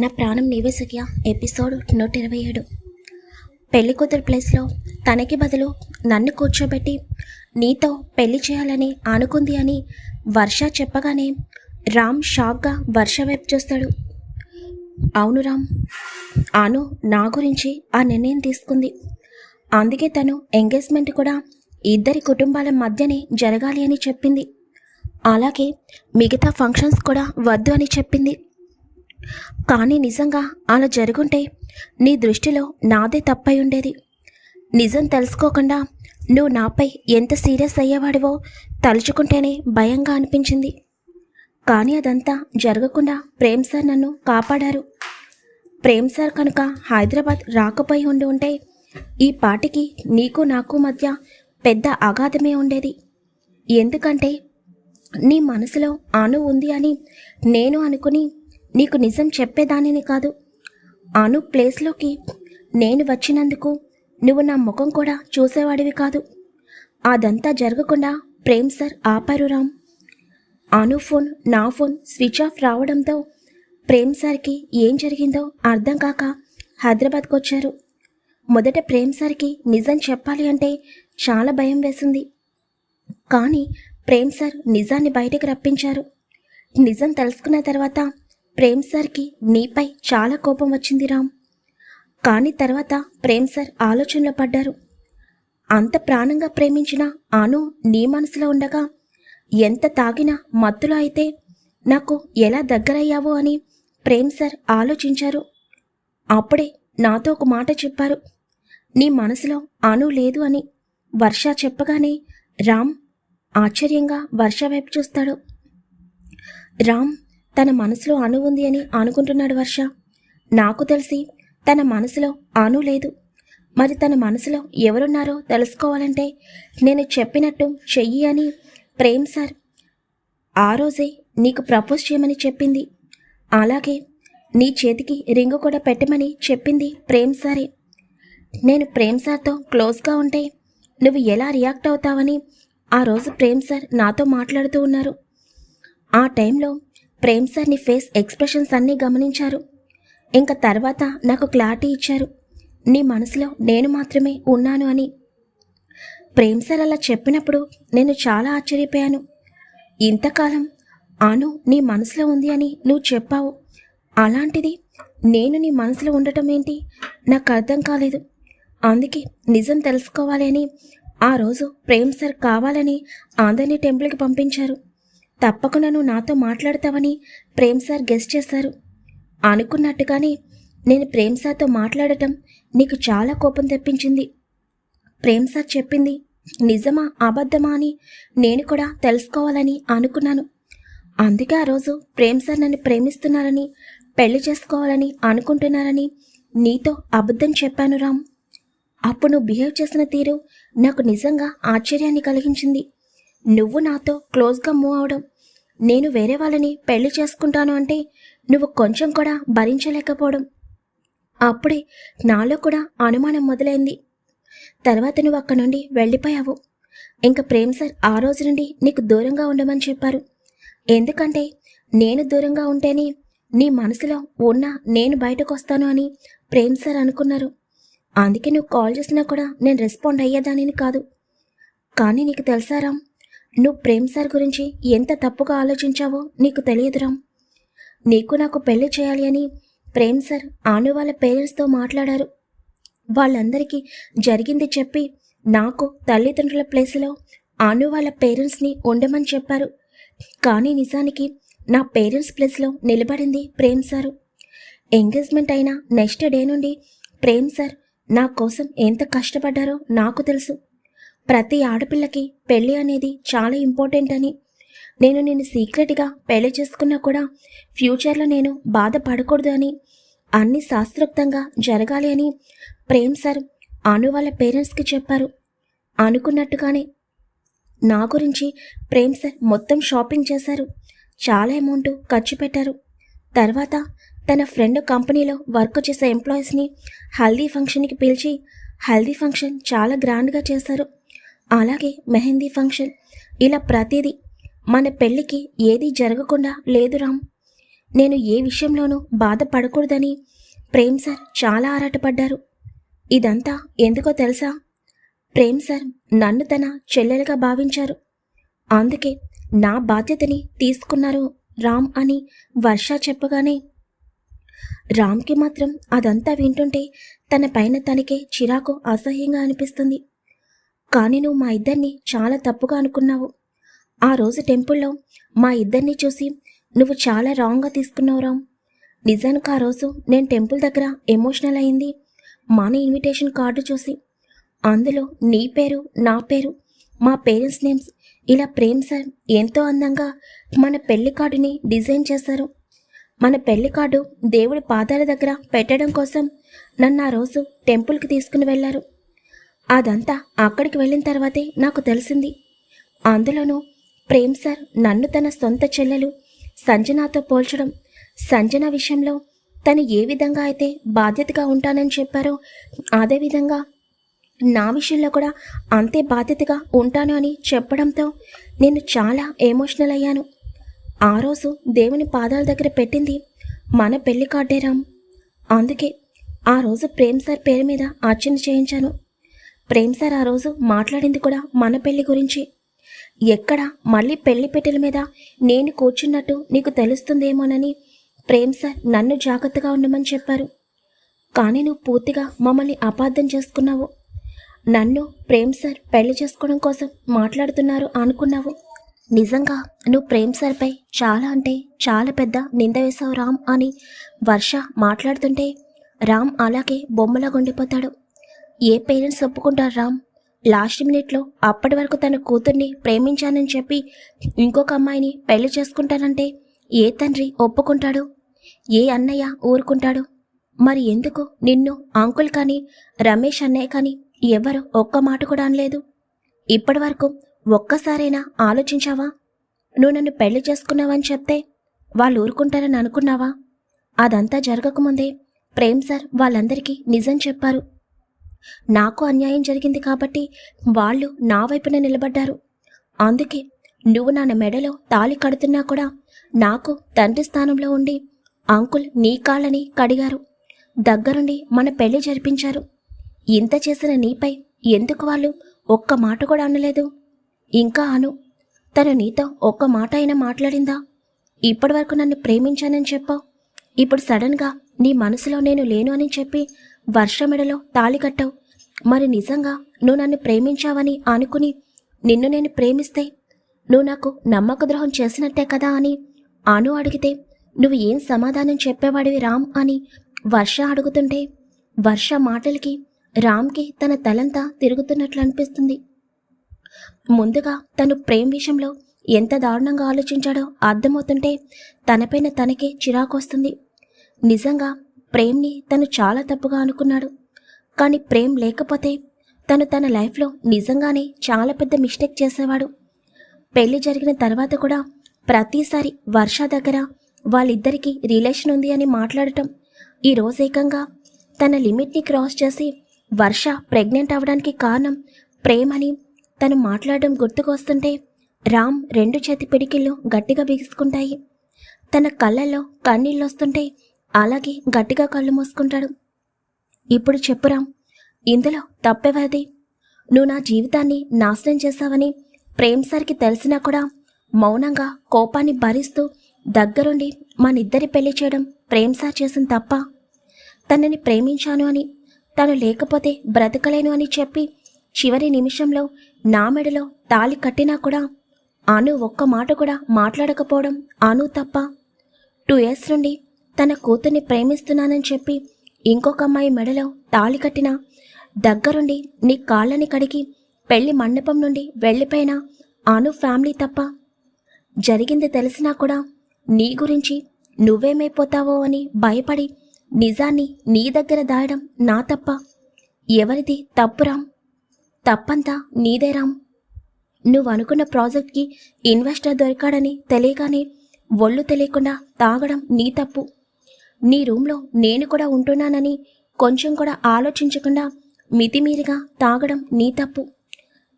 నా ప్రాణం నీవే సఖ్య. ఎపిసోడ్ నూట ఇరవై ఏడు. పెళ్ళి కూతురు ప్లేస్లో తనకి బదులు నన్ను కూర్చోబెట్టి నీతో పెళ్ళి చేయాలని అనుకుంది అని వర్ష చెప్పగానే రామ్ షాక్గా వర్ష వైపు చూస్తాడు. అవును రామ్ ఆను నా గురించి ఆ నిర్ణయం తీసుకుంది. అందుకే తను ఎంగేజ్మెంట్ కూడా ఇద్దరి కుటుంబాల మధ్యనే జరగాలి అని చెప్పింది. అలాగే మిగతా ఫంక్షన్స్ కూడా వద్దు అని చెప్పింది. కానీ నిజంగా అలా జరుగుంటే నీ దృష్టిలో నాదే తప్పై ఉండేది నిజం తెలుసుకోకుండా నువ్వు నాపై ఎంత సీరియస్ అయ్యేవాడివో తలుచుకుంటేనే భయంగా అనిపించింది. కానీ అదంతా జరగకుండా ప్రేమ్ సార్ నన్ను కాపాడారు. ప్రేమ్ సార్ కనుక హైదరాబాద్ రాకపోయి ఉండి ఉంటే ఈ పాటికి నీకు నాకు మధ్య పెద్ద అగాధమే ఉండేది. ఎందుకంటే నీ మనసులో అను ఉంది అని నేను అనుకుని నీకు నిజం చెప్పేదానిని కాదు. అను ప్లేస్లోకి నేను వచ్చినందుకు నువ్వు నా ముఖం కూడా చూసేవాడివి కాదు. అదంతా జరగకుండా ప్రేమ్ సార్ ఆపారు రామ్. అను ఫోన్ నా ఫోన్ స్విచ్ ఆఫ్ రావడంతో ప్రేమ్ సార్కి ఏం జరిగిందో అర్థం కాక హైదరాబాద్కు వచ్చారు. మొదట ప్రేమ్ సార్కి నిజం చెప్పాలి అంటే చాలా భయం వేసింది. కానీ ప్రేమ్ సార్ నిజాన్ని బయటకు రప్పించారు. నిజం తెలుసుకున్న తర్వాత ప్రేమ్ సార్కి నీపై చాలా కోపం వచ్చింది రామ్. కానీ తర్వాత ప్రేమ్ సార్ ఆలోచనలో పడ్డారు. అంత ప్రాణంగా ప్రేమించిన ఆను నీ మనసులో ఉండగా ఎంత తాగినా మత్తులో అయితే నాకు ఎలా దగ్గరయ్యావో అని ప్రేమ్ సార్ ఆలోచించారు. అప్పుడే నాతో ఒక మాట చెప్పారు. నీ మనసులో అను లేదు అని వర్ష చెప్పగానే రామ్ ఆశ్చర్యంగా వర్ష వైపు చూస్తాడు. రామ్ తన మనసులో అణు ఉంది అని అనుకుంటున్నాడు వర్ష. నాకు తెలిసి తన మనసులో అణు లేదు. మరి తన మనసులో ఎవరున్నారో తెలుసుకోవాలంటే నేను చెప్పినట్టు చెయ్యి అని ప్రేమ్ సార్ ఆ రోజే నీకు ప్రపోజ్ చేయమని చెప్పింది. అలాగే నీ చేతికి రింగు కూడా పెట్టమని చెప్పింది ప్రేమ్ సారే. నేను ప్రేమ్ సార్తో క్లోజ్గా ఉంటే నువ్వు ఎలా రియాక్ట్ అవుతావని ఆ రోజు ప్రేమ్ సార్ నాతో మాట్లాడుతూ ఉన్నారు. ఆ టైంలో ప్రేమ్ సార్ నీ ఫేస్ ఎక్స్ప్రెషన్స్ అన్నీ గమనించారు. ఇంకా తర్వాత నాకు క్లారిటీ ఇచ్చారు. నీ మనసులో నేను మాత్రమే ఉన్నాను అని. ప్రేమ్ సార్ అలా చెప్పినప్పుడు నేను చాలా ఆశ్చర్యపోయాను. ఇంతకాలం అను నీ మనసులో ఉంది అని నువ్వు చెప్పావు. అలాంటిది నేను నీ మనసులో ఉండటం ఏంటి? నాకు అర్థం కాలేదు. అందుకే నిజం తెలుసుకోవాలి అని ఆ రోజు ప్రేమ్ సార్ కావాలని అందరినీ టెంపుల్కి పంపించారు. తప్పకుండా నువ్వు నాతో మాట్లాడతావని ప్రేమ్ సార్ గెస్ట్ చేశారు. అనుకున్నట్టుగానే నేను ప్రేమ్ సార్తో మాట్లాడటం నీకు చాలా కోపం తెప్పించింది. ప్రేమ్ సార్ చెప్పింది నిజమా అబద్ధమా? అని నేను కూడా తెలుసుకోవాలని అనుకున్నాను. అందుకే ఆ రోజు ప్రేమ్ సార్ నన్ను ప్రేమిస్తున్నారని పెళ్ళి చేసుకోవాలని అనుకుంటున్నారని నీతో అబద్ధం చెప్పాను రామ్. అప్పుడు నువ్వు బిహేవ్ చేసిన తీరు నాకు నిజంగా ఆశ్చర్యాన్ని కలిగించింది. నువ్వు నాతో క్లోజ్గా మూవ్ అవడం. నేను వేరే వాళ్ళని పెళ్ళి చేసుకుంటాను అంటే నువ్వు కొంచెం కూడా భరించలేకపోవడం. అప్పుడే నాలో కూడా అనుమానం మొదలైంది. తర్వాత నువ్వు అక్కడ నుండి వెళ్ళిపోయావు. ఇంకా ప్రేమ్ సార్ ఆ రోజు నుండి నీకు దూరంగా ఉండమని చెప్పారు. ఎందుకంటే నేను దూరంగా ఉంటేనే నీ మనసులో ఉన్న నేను బయటకు వస్తాను అని ప్రేమ్ సార్ అనుకున్నారు. అందుకే నువ్వు కాల్ చేసినా కూడా నేను రెస్పాండ్ అయ్యేదానిని కాదు. కానీ నీకు తెలుసారాం? నువ్వు ప్రేమ్ సార్ గురించి ఎంత తప్పుగా ఆలోచించావో నీకు తెలియదురా నీకు నాకు పెళ్ళి చేయాలి అని ప్రేమ్ సార్ ఆను వాళ్ళ పేరెంట్స్తో మాట్లాడారు. వాళ్ళందరికీ జరిగింది చెప్పి నాకు తల్లిదండ్రుల ప్లేస్లో ఆను వాళ్ళ పేరెంట్స్ని ఉండమని చెప్పారు. కానీ నిజానికి నా పేరెంట్స్ ప్లేస్లో నిలబడింది ప్రేమ్ సారు. ఎంగేజ్మెంట్ అయిన నెక్స్ట్ డే నుండి ప్రేమ్ సార్ నా కోసం ఎంత కష్టపడ్డారో నాకు తెలుసు. ప్రతి ఆడపిల్లకి పెళ్ళి అనేది చాలా ఇంపార్టెంట్ అని. నేను నేను సీక్రెట్గా పెళ్ళి చేసుకున్నా కూడా ఫ్యూచర్లో నేను బాధపడకూడదు అని అన్ని శాస్త్రోక్తంగా జరగాలి అని ప్రేమ్ సార్ అను వాళ్ళ పేరెంట్స్కి చెప్పారు. అనుకున్నట్టుగానే నా గురించి ప్రేమ్ సార్ మొత్తం షాపింగ్ చేశారు. చాలా అమౌంట్ ఖర్చు పెట్టారు. తర్వాత తన ఫ్రెండ్ కంపెనీలో వర్క్ చేసే ఎంప్లాయీస్ని హల్దీ ఫంక్షన్కి పిలిచి హల్దీ ఫంక్షన్ చాలా గ్రాండ్గా చేశారు. అలాగే మెహందీ ఫంక్షన్. ఇలా ప్రతిదీ మన పెళ్ళికి ఏది జరగకుండా లేదు రామ్. నేను ఏ విషయంలోనూ బాధపడకూడదని ప్రేమ్ సార్ చాలా ఆరాటపడ్డారు. ఇదంతా ఎందుకో తెలుసా? ప్రేమ్ సార్ నన్ను తన చెల్లెలుగా భావించారు. అందుకే నా బాధ్యతని తీసుకున్నారు రామ్ అని వర్ష చెప్పగానే. రామ్కి మాత్రం అదంతా వింటుంటే తన పైన తనకే చిరాకు అసహ్యంగా అనిపిస్తుంది. కానీ నువ్వు మా ఇద్దరిని చాలా తప్పుగా అనుకున్నావు. ఆ రోజు టెంపుల్లో మా ఇద్దరిని చూసి నువ్వు చాలా రాంగ్గా తీసుకున్నావు రామ్. నిజానికి ఆ రోజు నేను టెంపుల్ దగ్గర ఎమోషనల్ అయింది. మన ఇన్విటేషన్ కార్డు చూసి అందులో నీ పేరు నా పేరు మా పేరెంట్స్ నేమ్స్ ఇలా ప్రేమ్ సార్ ఎంతో అందంగా మన పెళ్ళి కార్డుని డిజైన్ చేశారు. మన పెళ్ళి కార్డు దేవుడి పాదాల దగ్గర పెట్టడం కోసం నన్ను ఆ రోజు టెంపుల్కి తీసుకుని వెళ్ళారు. అదంతా అక్కడికి వెళ్ళిన తర్వాతే నాకు తెలిసింది. అందులోనూ ప్రేమ్ సార్ నన్ను తన సొంత చెల్లెలు సంజనాతో పోల్చడం సంజన విషయంలో తను ఏ విధంగా అయితే బాధ్యతగా ఉంటానని చెప్పారో అదేవిధంగా నా విషయంలో కూడా అంతే బాధ్యతగా ఉంటాను అని చెప్పడంతో నేను చాలా ఎమోషనల్ అయ్యాను. ఆ రోజు దేవుని పాదాల దగ్గర పెట్టింది మన పెళ్ళి కార్డే రామ్. అందుకే ఆ రోజు ప్రేమ్ సార్ పేరు మీద అర్చన చేయించాను. ప్రేమ్ సార్ ఆ రోజు మాట్లాడింది కూడా మన పెళ్ళి గురించి. ఎక్కడ మళ్ళీ పెళ్ళి పెట్టెల మీద నేను కూర్చున్నట్టు నీకు తెలుస్తుందేమోనని ప్రేమ్ సార్ నన్ను జాగ్రత్తగా ఉండమని చెప్పారు. కానీ నువ్వు పూర్తిగా మమ్మల్ని అపార్థం చేసుకున్నావు. నన్ను ప్రేమ్ సార్ పెళ్ళి చేసుకోవడం కోసం మాట్లాడుతున్నారు అనుకున్నావు. నిజంగా నువ్వు ప్రేమ్ సార్పై చాలా అంటే చాలా పెద్ద నింద వేశావు రామ్ అని వర్ష మాట్లాడుతుంటే రామ్ అలాగే బొమ్మలా ఉండిపోతాడు. ఏ పేరెంట్స్ ఒప్పుకుంటారు రామ్? లాస్ట్ మినిట్లో అప్పటి వరకు తన కూతుర్ని ప్రేమించానని చెప్పి ఇంకొక అమ్మాయిని పెళ్ళి చేసుకుంటానంటే ఏ తండ్రి ఒప్పుకుంటాడు? ఏ అన్నయ్య ఊరుకుంటాడు? మరి ఎందుకు నిన్ను అంకుల్ కానీ రమేష్ అన్నయ్య కానీ ఎవరు ఒక్క మాట కూడా అనలేదు? ఇప్పటి వరకు ఒక్కసారైనా ఆలోచించావా? నువ్వు నన్ను పెళ్ళి చేసుకున్నావని చెప్తే వాళ్ళు ఊరుకుంటారని అనుకున్నావా? అదంతా జరగకముందే ప్రేమ్ సార్ వాళ్ళందరికీ నిజం చెప్పారు. నాకు అన్యాయం జరిగింది కాబట్టి వాళ్ళు నా వైపున నిలబడ్డారు. అందుకే నువ్వు నా మెడలో తాళి కడుతున్నా కూడా నాకు తండ్రి స్థానంలో ఉండి అంకుల్ నీ కాళ్ళని కడిగారు. దగ్గరుండి మన పెళ్ళి జరిపించారు. ఇంత చేసిన నీపై ఎందుకు వాళ్ళు ఒక్క మాట కూడా అనలేదు? ఇంకా అను తను నీతో ఒక్క మాట అయినా మాట్లాడిందా? ఇప్పటివరకు నన్ను ప్రేమించానని చెప్పావు. ఇప్పుడు సడన్గా నీ మనసులో నేను లేను అని చెప్పి వర్షమెడలో తాళి కట్టావు. మరి నిజంగా నువ్వు నన్ను ప్రేమించావని అనుకుని నిన్ను నేను ప్రేమిస్తే నువ్వు నాకు నమ్మక ద్రోహం చేసినట్టే కదా అని అను అడిగితే నువ్వు ఏం సమాధానం చెప్పేవాడివి రామ్? అని వర్ష అడుగుతుంటే వర్ష మాటలకి రామ్కి తన తలంతా తిరుగుతున్నట్లు అనిపిస్తుంది. ముందుగా తను ప్రేమ్ విషయంలో ఎంత దారుణంగా ఆలోచించాడో అర్థమవుతుంటే తనపైన తనకే చిరాకొస్తుంది నిజంగా ప్రేమ్ని తను చాలా తప్పుగా అనుకున్నాడు. కానీ ప్రేమ్ లేకపోతే తను తన లైఫ్లో నిజంగానే చాలా పెద్ద మిస్టేక్ చేసేవాడు. పెళ్ళి జరిగిన తర్వాత కూడా ప్రతిసారి వర్ష దగ్గర వాళ్ళిద్దరికీ రిలేషన్ ఉంది అని మాట్లాడటం. ఈ రోజు ఏకంగా తన లిమిట్ని క్రాస్ చేసి వర్ష ప్రెగ్నెంట్ అవ్వడానికి కారణం ప్రేమని తను మాట్లాడడం గుర్తుకొస్తుంటే రామ్ రెండు చేతి పిడికిళ్ళు గట్టిగా బిగుసుకుంటాయి. తన కళ్ళల్లో కన్నీళ్ళు వస్తుంటే అలాగే గట్టిగా కళ్ళు మూసుకుంటాడు. ఇప్పుడు చెప్పురాం ఇందులో తప్పెవరిది? నువ్వు నా జీవితాన్ని నాశనం చేశావని ప్రేమ్ సార్కి తెలిసినా కూడా మౌనంగా కోపాన్ని భరిస్తూ దగ్గరుండి మనిద్దరి పెళ్ళి చేయడం ప్రేమ్ సార్ చేసిన తప్ప తనని ప్రేమించాను అని తను లేకపోతే బ్రతకలేను అని చెప్పి చివరి నిమిషంలో నా మెడలో తాళి కట్టినా కూడా అను ఒక్క మాట కూడా మాట్లాడకపోవడం అను తప్ప టూ ఇయర్స్ నుండి తన కూతుర్ని ప్రేమిస్తున్నానని చెప్పి ఇంకొక అమ్మాయి మెడలో తాళి కట్టినా దగ్గరుండి నీ కాళ్ళని కడిగి పెళ్ళి మండపం నుండి వెళ్ళిపోయిన అను ఫ్యామిలీ తప్ప జరిగింది తెలిసినా కూడా నీ గురించి నువ్వేమైపోతావో అని భయపడి నిజాన్ని నీ దగ్గర దాయడం నా తప్ప ఎవరిది? తప్పురాం తప్పంతా నీదేరాం నువ్వు అనుకున్న ప్రాజెక్ట్కి ఇన్వెస్టర్ దొరికాడని తెలియగానే ఒళ్ళు తెలియకుండా తాగడం నీ తప్పు. నీ రూమ్లో నేను కూడా ఉంటున్నానని కొంచెం కూడా ఆలోచించకుండా మితిమీరిగా తాగడం నీ తప్పు.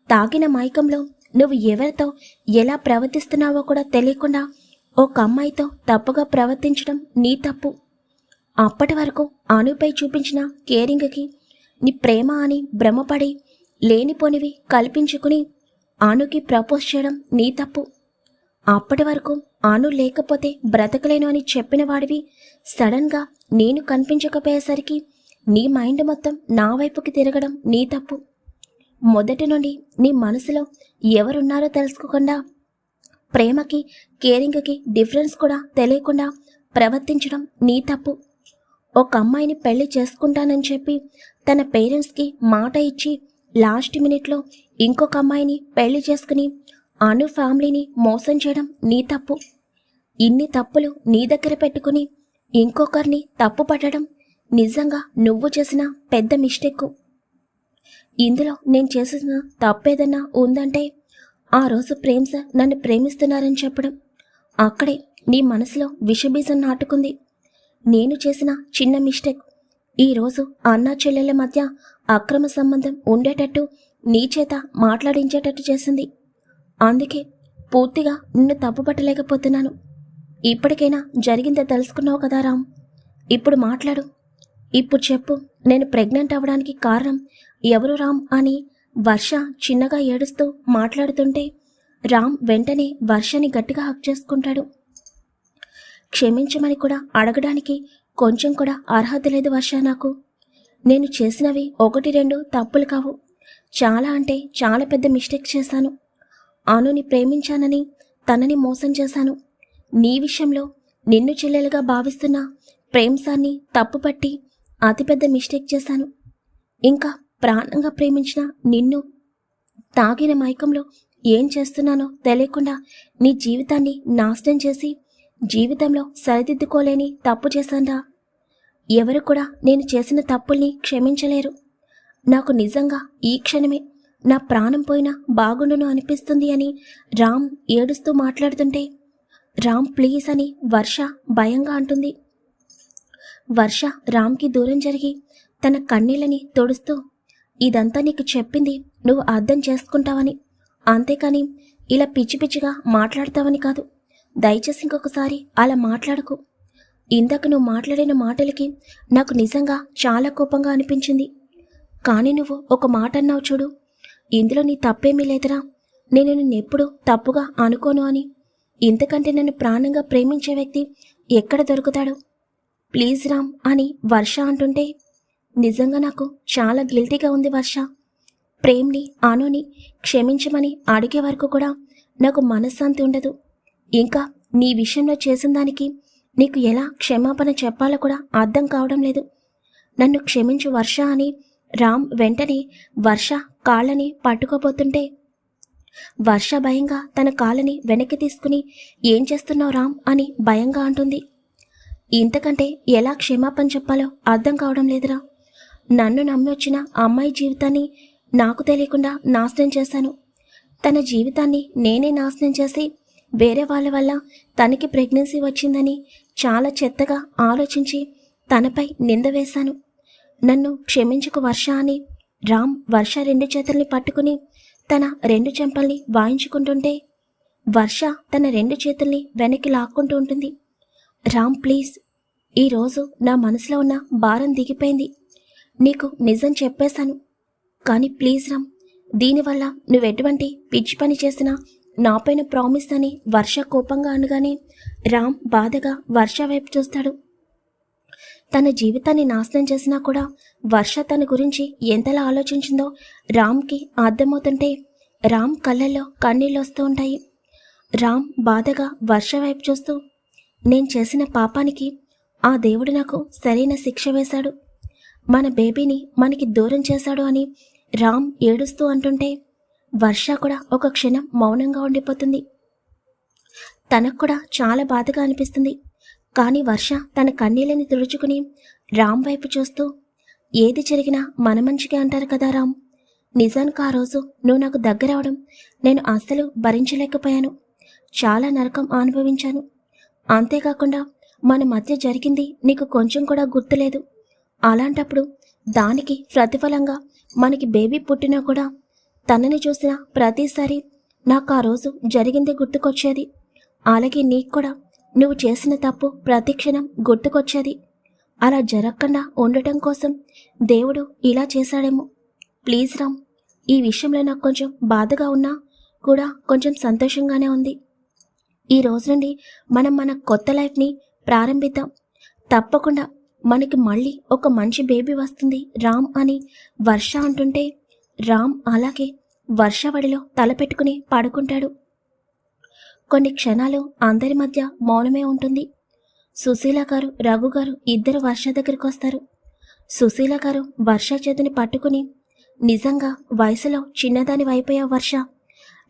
తాగిన మైకంలో నువ్వు ఎవరితో ఎలా ప్రవర్తిస్తున్నావో కూడా తెలియకుండా ఒక అమ్మాయితో తప్పుగా ప్రవర్తించడం నీ తప్పు. అప్పటి వరకు అనుపై చూపించిన కేరింగ్కి నీ ప్రేమ అని భ్రమపడి లేనిపోనివి కల్పించుకుని ఆనుకి ప్రపోజ్ చేయడం నీ తప్పు. అప్పటి వరకు ఆను లేకపోతే బ్రతకలేను అని చెప్పిన వాడివి. సడన్గా నేను కనిపించకపోయేసరికి నీ మైండ్ మొత్తం నా వైపుకి తిరగడం నీ తప్పు. మొదటి నుండి నీ మనసులో ఎవరున్నారో తెలుసుకోకుండా ప్రేమకి కేరింగ్కి డిఫరెన్స్ కూడా తెలియకుండా ప్రవర్తించడం నీ తప్పు. ఒక అమ్మాయిని పెళ్ళి చేసుకుంటానని చెప్పి తన పేరెంట్స్కి మాట ఇచ్చి లాస్ట్ మినిట్లో ఇంకొక అమ్మాయిని పెళ్ళి చేసుకుని అను ఫ్యామిలీని మోసం చేయడం నీ తప్పు. ఇన్ని తప్పులు నీ దగ్గర పెట్టుకుని ఇంకొకరిని తప్పు పట్టడం నిజంగా నువ్వు చేసిన పెద్ద మిస్టేక్. ఇందులో నేను చేసిన తప్పేదన్నా ఉందంటే ఆ రోజు ప్రేమ్ సార్ నన్ను ప్రేమిస్తున్నారని చెప్పడం. అక్కడే నీ మనసులో విషబీజం నాటుకుంది. నేను చేసిన చిన్న మిస్టేక్. ఈరోజు అన్నా చెల్లెళ్ళ మధ్య అక్రమ సంబంధం ఉండేటట్టు నీ చేత మాట్లాడించేటట్టు చేసింది. అందుకే పూర్తిగా నిన్ను తప్పుపట్టలేకపోతున్నాను. ఇప్పటికైనా జరిగిందే తెలుసుకున్నావు కదా రామ్. ఇప్పుడు మాట్లాడు. ఇప్పుడు చెప్పు నేను ప్రెగ్నెంట్ అవ్వడానికి కారణం ఎవరు రామ్ అని వర్ష చిన్నగా ఏడుస్తూ మాట్లాడుతుంటే రామ్ వెంటనే వర్షని గట్టిగా హక్ చేసుకుంటాడు. క్షమించమని కూడా అడగడానికి కొంచెం కూడా అర్హత లేదు వర్ష నాకు. నేను చేసినవి ఒకటి రెండు తప్పులు కావు. చాలా అంటే చాలా పెద్ద మిస్టేక్ చేశాను. ఆనుని ప్రేమించానని తనని మోసం చేశాను. నీ విషయంలో నిన్ను చెల్లెలుగా భావిస్తున్న ప్రేమ్సాన్ని తప్పుపట్టి అతిపెద్ద మిస్టేక్ చేశాను. ఇంకా ప్రాణంగా ప్రేమించిన నిన్ను తాగిన మైకంలో ఏం చేస్తున్నానో తెలియకుండా నీ జీవితాన్ని నాశనం చేసి జీవితంలో సరిదిద్దుకోలేని తప్పు చేశాందా ఎవరు కూడా నేను చేసిన తప్పుల్ని క్షమించలేరు. నాకు నిజంగా ఈ క్షణమే నా ప్రాణం పోయినా బాగుండును అనిపిస్తుంది అని రామ్ ఏడుస్తూ మాట్లాడుతుంటే రామ్ ప్లీజ్ అని వర్ష భయంగా అంటుంది. వర్ష రామ్కి దూరం జరిగి తన కన్నీళ్ళని తొడుస్తూ ఇదంతా నీకు చెప్పింది నువ్వు అర్థం చేసుకుంటావని అంతేకాని ఇలా పిచ్చి పిచ్చిగా మాట్లాడతావని కాదు. దయచేసి ఇంకొకసారి అలా మాట్లాడకు. ఇందాక నువ్వు మాట్లాడిన మాటలకి నాకు నిజంగా చాలా కోపంగా అనిపించింది. కానీ నువ్వు ఒక మాట అన్నావు చూడు ఇందులో నీ తప్పేమీ లేదురా. నేను నిన్నెప్పుడు తప్పుగా అనుకోను అని. ఇంతకంటే నన్ను ప్రాణంగా ప్రేమించే వ్యక్తి ఎక్కడ దొరుకుతాడు? ప్లీజ్ రామ్ అని వర్ష అంటుంటే నిజంగా నాకు చాలా గిల్టీగా ఉంది వర్ష. ప్రేమ్ని ఆనోని క్షమించమని అడిగే వరకు కూడా నాకు మనశ్శాంతి ఉండదు. ఇంకా నీ విషయంలో చేసిన దానికి నీకు ఎలా క్షమాపణ చెప్పాలో కూడా అర్థం కావడం లేదు. నన్ను క్షమించు వర్ష అని రామ్ వెంటనే వర్ష కాళ్ళని పట్టుకోబోతుంటే వర్ష భయంగా తన కాళ్ళని వెనక్కి తీసుకుని ఏం చేస్తున్నావు రామ్? అని భయంగా అంటుంది. ఇంతకంటే ఎలా క్షమాపణ చెప్పాలో అర్థం కావడం లేదురా. నన్ను నమ్మి వచ్చిన అమ్మాయి జీవితాన్ని నాకు తెలియకుండా నాశనం చేశాను. తన జీవితాన్ని నేనే నాశనం చేసి వేరే వాళ్ళ వల్ల తనకి ప్రెగ్నెన్సీ వచ్చిందని చాలా చెత్తగా ఆలోచించి తనపై నింద వేశాను. నన్ను క్షమించుకు వర్ష అని. రామ్ వర్ష రెండు చేతుల్ని పట్టుకుని తన రెండు చెంపల్ని వాయించుకుంటుంటే వర్ష తన రెండు చేతుల్ని వెనక్కి లాక్కుంటూ ఉంటుంది. రామ్ ప్లీజ్ ఈరోజు నా మనసులో ఉన్న భారం దిగిపోయింది. నీకు నిజం చెప్పేశాను. కానీ ప్లీజ్ రామ్ దీనివల్ల నువ్వెటువంటి పిచ్చి పని చేసినా నాపైన ప్రామిస్ అని వర్ష కోపంగా అనగానే రామ్ బాధగా వర్ష వైపు చూస్తాడు. తన జీవితాన్ని నాశనం చేసినా కూడా వర్ష తన గురించి ఎంతలా ఆలోచించిందో రామ్కి అర్థమవుతుంటే రామ్ కళ్ళల్లో కన్నీళ్ళు వస్తూ ఉంటాయి. రామ్ బాధగా వర్ష వైపు చూస్తూ నేను చేసిన పాపానికి ఆ దేవుడు నాకు సరైన శిక్ష వేశాడు. మన బేబీని మనకి దూరం చేశాడు అని రామ్ ఏడుస్తూ అంటుంటే వర్ష కూడా ఒక క్షణం మౌనంగా ఉండిపోతుంది. తనకు కూడా చాలా బాధగా అనిపిస్తుంది. కానీ వర్ష తన కన్నీళ్ళని తుడుచుకుని రామ్ వైపు చూస్తూ ఏది జరిగినా మన మంచిగా అంటారు కదా రామ్. నిజానికి ఆ రోజు నువ్వు నాకు దగ్గర అవడం నేను అస్సలు భరించలేకపోయాను. చాలా నరకం అనుభవించాను. అంతేకాకుండా మన మధ్య జరిగింది నీకు కొంచెం కూడా గుర్తులేదు. అలాంటప్పుడు దానికి ప్రతిఫలంగా మనకి బేబీ పుట్టినా కూడా తనని చూసిన ప్రతిసారి నాకు ఆ రోజు జరిగిందే గుర్తుకొచ్చేది. అలాగే నీకు కూడా. నువ్వు చేసిన తప్పు ప్రతి క్షణం గుర్తుకొచ్చేది. అలా జరగకుండా ఉండటం కోసం దేవుడు ఇలా చేశాడేమో. ప్లీజ్ రామ్ ఈ విషయంలో నాకు కొంచెం బాధగా ఉన్నా కూడా కొంచెం సంతోషంగానే ఉంది. ఈ రోజు నుండి మనం మన కొత్త లైఫ్ని ప్రారంభిద్దాం. తప్పకుండా మనకి మళ్ళీ ఒక మంచి బేబీ వస్తుంది రామ్ అని వర్ష అంటుంటే రామ్ అలాగే వర్ష వడిలో తల పెట్టుకుని పడుకుంటాడు. కొన్ని క్షణాలు అందరి మధ్య మౌనమే ఉంటుంది. సుశీల గారు రఘు గారు ఇద్దరు వర్ష దగ్గరికి వస్తారు. సుశీల గారు వర్ష చేతిని పట్టుకుని నిజంగా వయసులో చిన్నదాని వైపోయా వర్ష.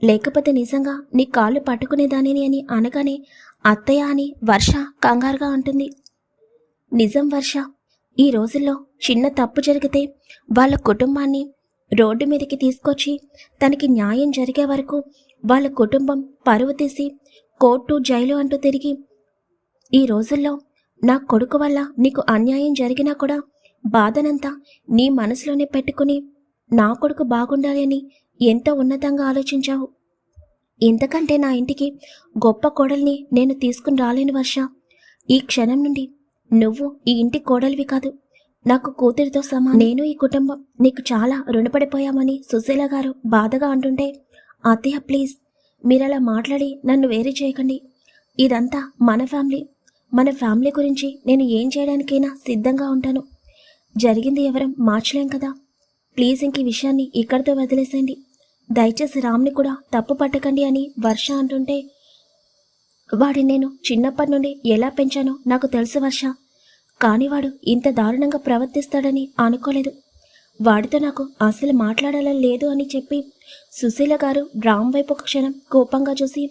లేకపోతే నిజంగా నీ కాళ్ళు పట్టుకునేదానిని అని అనగానే అత్తయ్య అని వర్ష కంగారుగా అంటుంది. నిజం వర్ష ఈ రోజుల్లో చిన్న తప్పు జరిగితే వాళ్ళ కుటుంబాన్ని రోడ్డు మీదకి తీసుకొచ్చి తనకి న్యాయం జరిగే వరకు వాళ్ళ కుటుంబం పరువు తీసి కోర్టు జైలు అంటూ తిరిగి ఈ రోజుల్లో నా కొడుకు వల్ల నీకు అన్యాయం జరిగినా కూడా బాధనంతా నీ మనసులోనే పెట్టుకుని నా కొడుకు బాగుండాలి అని ఎంతో ఉన్నతంగా ఆలోచించావు? ఇంతకంటే నా ఇంటికి గొప్ప కోడల్ని నేను తీసుకుని రాలేను వర్ష. ఈ క్షణం నుండి నువ్వు ఈ ఇంటి కోడలివి కాదు నాకు కూతురితో సమా నేను ఈ కుటుంబం నీకు చాలా రుణపడిపోయామని సుశీల గారు బాధగా అంటుంటే అత్తయ్య ప్లీజ్. మీరలా మాట్లాడి నన్ను వేరే చేయకండి. ఇదంతా మన ఫ్యామిలీ. మన ఫ్యామిలీ గురించి నేను ఏం చేయడానికైనా సిద్ధంగా ఉంటాను. జరిగింది ఎవరం మార్చలేం కదా. ప్లీజ్ ఇంక ఈ విషయాన్ని ఇక్కడితో వదిలేసేయండి. దయచేసి రామ్ని కూడా తప్పు పట్టకండి అని వర్ష అంటుంటే వాడిని నేను చిన్నప్పటి నుండి ఎలా పెంచానో నాకు తెలుసు వర్ష. కానీ వాడు ఇంత దారుణంగా ప్రవర్తిస్తాడని అనుకోలేదు. వాడితో నాకు అసలు మాట్లాడాలని లేదు అని చెప్పి సుశీల గారు రామ్ వైపు ఒక క్షణం కోపంగా చూసి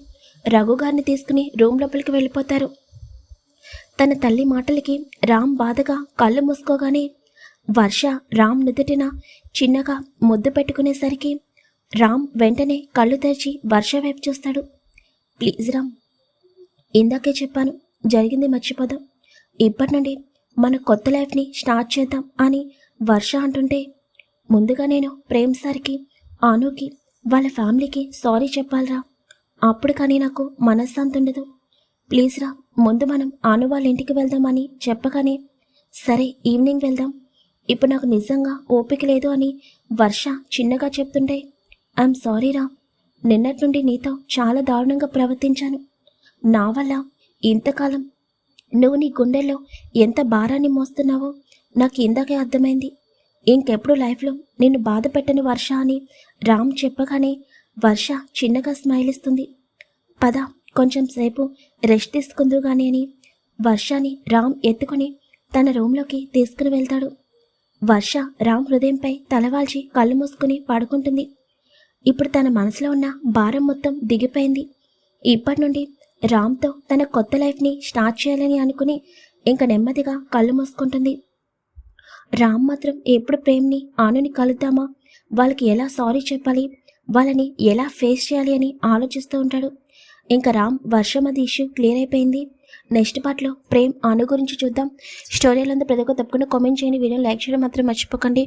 రఘు గారిని తీసుకుని రూమ్ లోపలికి వెళ్ళిపోతారు. తన తల్లి మాటలకి రామ్ బాధగా కళ్ళు మూసుకోగానే వర్ష రామ్ నుదుటిన చిన్నగా ముద్దు పెట్టుకునేసరికి రామ్ వెంటనే కళ్ళు తెరిచి వర్ష వైపు చూస్తాడు. ప్లీజ్ రామ్ ఇందాకే చెప్పాను జరిగింది మర్చిపోదాం. ఇప్పటి నుండి మన కొత్త లైఫ్ని స్టార్ట్ చేద్దాం అని వర్ష అంటుంటే ముందుగా నేను ప్రేమ్ సార్కి ఆనుకి వాళ్ళ ఫ్యామిలీకి సారీ చెప్పాలిరా. అప్పుడు కానీ నాకు మనశ్శాంతి ఉండదు. ప్లీజ్ రా ముందు మనం ఆను వాళ్ళ ఇంటికి వెళ్దామని చెప్పగానే సరే ఈవినింగ్ వెళ్దాం. ఇప్పుడు నాకు నిజంగా ఓపిక లేదు అని వర్ష చిన్నగా చెప్తుంటే ఐఎమ్ సారీ రా. నిన్నటి నుండి నీతో చాలా దారుణంగా ప్రవర్తించాను. నా వల్ల ఇంతకాలం నువ్వు నీ గుండెల్లో ఎంత భారాన్ని మోస్తున్నావో నాకు ఇందాకే అర్థమైంది. ఇంకెప్పుడు లైఫ్లో నిన్ను బాధ పెట్టని వర్ష అని రామ్ చెప్పగానే వర్ష చిన్నగా స్మైల్ ఇస్తుంది. పద కొంచెం సేపు రెస్ట్ తీసుకుందు గాని అని వర్షాని రామ్ ఎత్తుకొని తన రూమ్లోకి తీసుకుని వెళ్తాడు. వర్ష రామ్ హృదయంపై తలవాల్చి కళ్ళు మూసుకుని పడుకుంటుంది. ఇప్పుడు తన మనసులో ఉన్న భారం మొత్తం దిగిపోయింది. ఇప్పటి నుండి రామ్తో తన కొత్త లైఫ్ని స్టార్ట్ చేయాలని అనుకుని ఇంక నెమ్మదిగా కళ్ళు మూసుకుంటుంది. రామ్ మాత్రం ఎప్పుడు ప్రేమ్ని ఆనుని కలుద్దామా? వాళ్ళకి ఎలా సారీ చెప్పాలి? వాళ్ళని ఎలా ఫేస్ చేయాలి అని ఆలోచిస్తూ ఉంటాడు. ఇంకా రామ్ వర్షం అది ఇష్యూ క్లియర్ అయిపోయింది. నెక్స్ట్ పార్ట్లో ప్రేమ్ ఆను గురించి చూద్దాం. స్టోరీలంతా ప్రతి ఒక్క తప్పకుండా కామెంట్ చేయండి. వీడియో లైక్ చేయడం మాత్రం మర్చిపోకండి.